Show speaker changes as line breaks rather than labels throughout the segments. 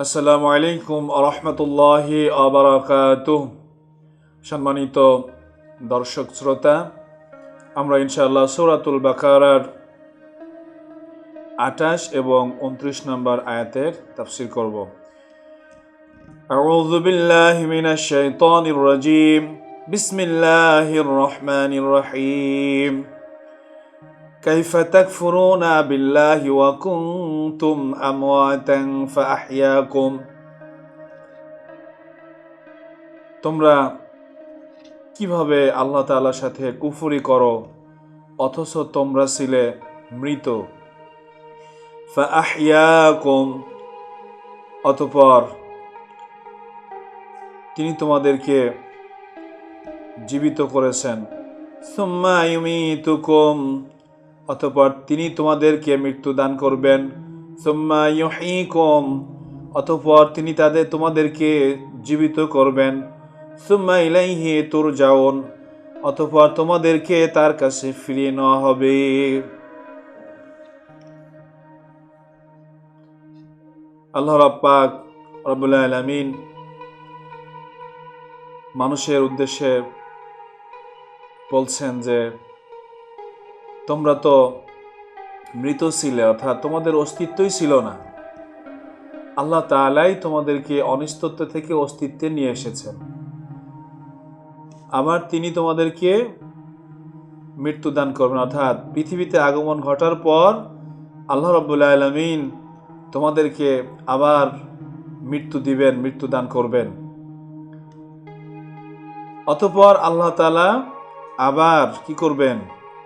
আসসালামু আলাইকুম আরহামতুল্লাহি আবরাকাত সম্মানিত দর্শক শ্রোতা আমরা ইনশাআল্লাহ সৌরাতুল বাকারার আঠাশ এবং উনত্রিশ নম্বর আয়াতের তাফসির করব أعوذ بالله من الشيطان الرجيم بسم الله الرحمن الرحيم كيف تكفرون بالله وكنتم أمواتا فأحياكم তোমরা কিভাবে আল্লাহ তাআলার সাথে কুফরি করো অথচ তোমরা ছিলে মৃত ফাআহইয়াকুম অতঃপর তিনি তোমাদেরকে জীবিত করেছেন সুম্মা ইউমিতুকুম অতঃপর তিনি তোমাদেরকে মৃত্যু দান করবেন। সুম্মা অতঃপর তিনি তাদের তোমাদেরকে জীবিত করবেন। সুম্মা তোর তুরজাউন, অতঃপর তোমাদেরকে তার কাছে ফিরিয়ে নেওয়া হবে। আল্লাহ রাব্বাক রব্বুল আলামিন মানুষের উদ্দেশ্যে বলছেন যে তোমরা তো মৃত ছিলে, অর্থাৎ তোমাদের অস্তিত্বই ছিল না। আল্লাহ তালাই তোমাদেরকে অনিস্তত্ব থেকে অস্তিত্বে নিয়ে এসেছেন। আবার তিনি তোমাদেরকে মৃত্যু দান করবেন। অর্থাৎ পৃথিবীতে আগমন ঘটার পর আল্লাহ রব্বুল্লা আলমিন তোমাদেরকে আবার মৃত্যু দিবেন, মৃত্যু দান করবেন। অতপর আল্লাহ তালা আবার কি করবেন?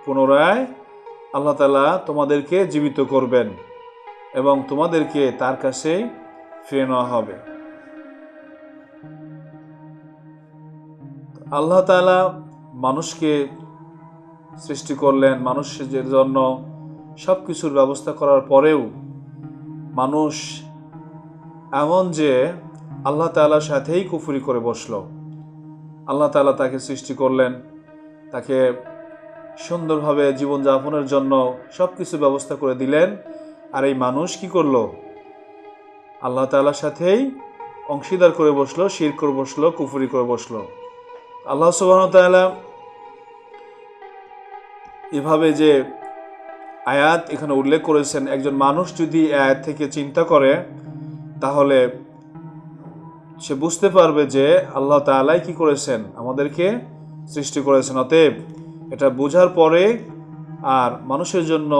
পুনরায় আল্লাহ তালা তোমাদেরকে জীবিত করবেন এবং তোমাদেরকে তার কাছে ফিরে নেওয়া হবে। আল্লাহ তালা মানুষকে সৃষ্টি করলেন মানুষের জন্য সব কিছুর ব্যবস্থা করার পরেও মানুষ এমন যে আল্লাহ তালার সাথেই কুফুরি করে বসল। আল্লাহ তালা তাকে সৃষ্টি করলেন, তাকে সুন্দরভাবে জীবনযাপনের জন্য সব কিছু ব্যবস্থা করে দিলেন। আর এই মানুষ কি করল? আল্লাহ তালার সাথেই অংশীদার করে বসল, শির করে বসল, কুফুরি করে বসল। আল্লাহ সুবাহ এভাবে যে আয়াত এখানে উল্লেখ করেছেন, একজন মানুষ যদি আয়াত থেকে চিন্তা করে, তাহলে সে বুঝতে পারবে যে আল্লাহ তালাই কি করেছেন, আমাদেরকে সৃষ্টি করেছেন। অতএব এটা বোঝার পরে আর মানুষের জন্য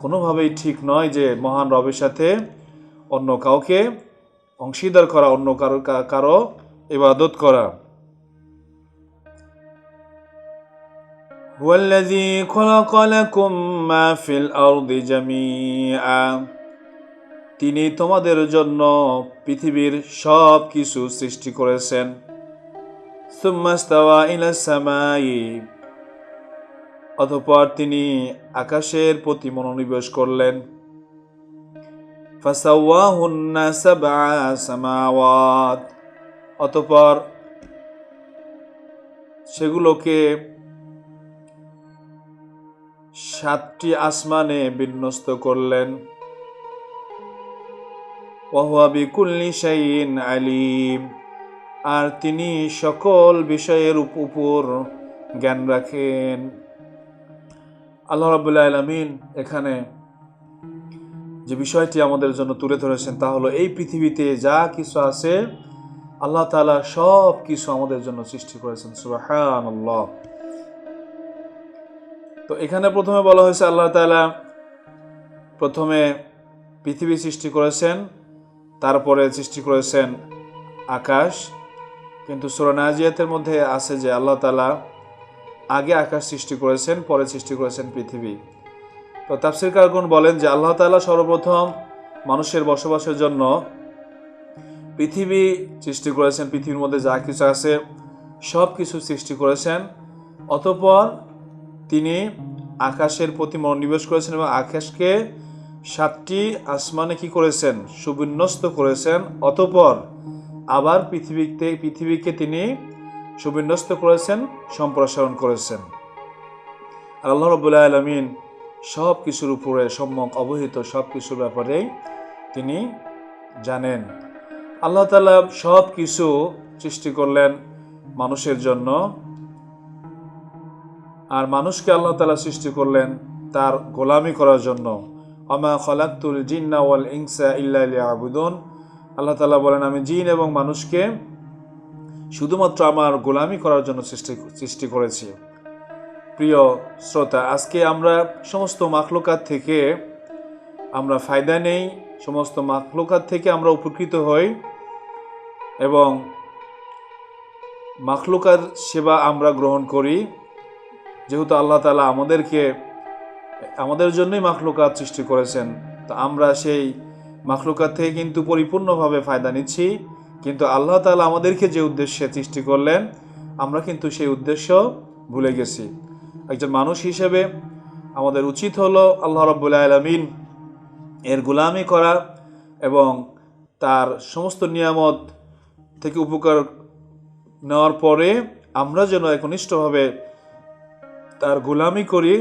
কোনোভাবেই ঠিক নয় যে মহান রবের সাথে অন্য কাউকে অংশীদার করা অন্য কারো কারো ইবাদত করা هو الذي خلق لكم ما في الأرض جميعا তিনি তোমাদের জন্য পৃথিবীর সব কিছু সৃষ্টি করেছেন সুম্মাস্তাওয়া ইলা সামাই অতঃপর তিনি আকাশের প্রতি মনোনিবেশ করলেন। অতঃপর সেগুলোকে সাতটি আসমানে বিন্যস্ত করলেন। আলিম। আর তিনি সকল বিষয়ের উপর জ্ঞান রাখেন। আল্লাহ রাবুল্লাহ আলমিন এখানে যে বিষয়টি আমাদের জন্য তুলে ধরেছেন তা হলো এই পৃথিবীতে যা কিছু আছে, আল্লাহ তালা সব কিছু আমাদের জন্য সৃষ্টি করেছেন। সুবাহান তো এখানে প্রথমে বলা হয়েছে, আল্লাহ তালা প্রথমে পৃথিবী সৃষ্টি করেছেন, তারপরে সৃষ্টি করেছেন আকাশ। কিন্তু সোরানাজিয়াতের মধ্যে আছে যে আল্লাহ তালা আগে আকাশ সৃষ্টি করেছেন, পরে সৃষ্টি করেছেন পৃথিবী। তো তাফসির কারগুন বলেন যে, আল্লাহ তালা সর্বপ্রথম মানুষের বসবাসের জন্য পৃথিবী সৃষ্টি করেছেন, পৃথিবীর মধ্যে যা কিছু আছে সব কিছু সৃষ্টি করেছেন। অতপর তিনি আকাশের প্রতি মনোনিবেশ করেছেন এবং আকাশকে সাতটি আসমানে কি করেছেন? সুবিন্যস্ত করেছেন। অতপর আবার পৃথিবীতে, পৃথিবীকে তিনি সুবিন্যস্ত করেছেন, সম্প্রসারণ করেছেন। আর আল্লাহ রবুল্লাহ আলমিন সব কিছুর উপরে সম্যক অবহিত সব কিছুর ব্যাপারেই তিনি জানেন। আল্লাহ তালা সব কিছু সৃষ্টি করলেন মানুষের জন্য। আর মানুষকে আল্লাহ তালা সৃষ্টি করলেন তার গোলামি করার জন্য। আমা খলাক্তুল জিন্না ওয়াল ইনসা ইল্লা আবুদন আল্লাহ তালা বলেন, আমি জিন এবং মানুষকে শুধুমাত্র আমার গোলামি করার জন্য সৃষ্টি সৃষ্টি করেছি। প্রিয় শ্রোতা, আজকে আমরা সমস্ত মাখলুকাত থেকে আমরা ফায়দা নেই, সমস্ত মাখলুকাত থেকে আমরা উপকৃত হই এবং মাখলুকার সেবা আমরা গ্রহণ করি। যেহেতু আল্লাহ তালা আমাদেরকে, আমাদের জন্যই মাখলুকাত সৃষ্টি করেছেন, তো আমরা সেই মাখলুকাত থেকে কিন্তু পরিপূর্ণভাবে ফায়দা নিচ্ছি। কিন্তু আল্লাহ তালা আমাদেরকে যে উদ্দেশ্যে সৃষ্টি করলেন, আমরা কিন্তু সেই উদ্দেশ্য ভুলে গেছি। একজন মানুষ হিসেবে আমাদের উচিত হলো আল্লাহ রব্বুল্লাহ আলমিন এর গোলামি করা এবং তার সমস্ত নিয়ামত থেকে উপকার নেওয়ার পরে আমরা যেন একনিষ্ঠভাবে তার গোলামি করি,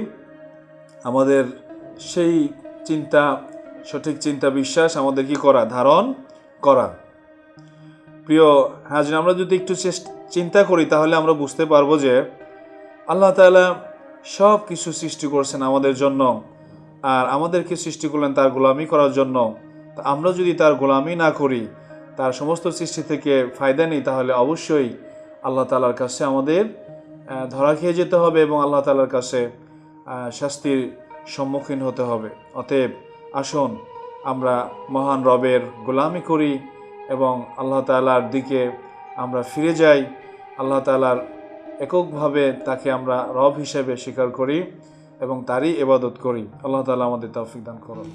আমাদের সেই চিন্তা, সঠিক চিন্তা বিশ্বাস আমাদের কি করা? ধারণ করা। প্রিয় হাজির আমরা যদি একটু চিন্তা করি, তাহলে আমরা বুঝতে পারব যে আল্লাহ তালা সব কিছু সৃষ্টি করছেন আমাদের জন্য আর আমাদেরকে সৃষ্টি করলেন তার গোলামি করার জন্য। তা আমরা যদি তার গোলামি না করি, তার সমস্ত সৃষ্টি থেকে ফায়দা নেই, তাহলে অবশ্যই আল্লাহ তালার কাছে আমাদের ধরা খেয়ে যেতে হবে এবং আল্লাহ তালার কাছে শাস্তির সম্মুখীন হতে হবে। অতএব আসুন, আমরা মহান রবের গোলামি করি এবং আল্লাহ তালার দিকে আমরা ফিরে যাই, আল্লাহ তালার এককভাবে তাকে আমরা রব হিসেবে স্বীকার করি এবং তারই এবাদত করি। আল্লাহ তালা আমাদের তৌফিক দান করুন।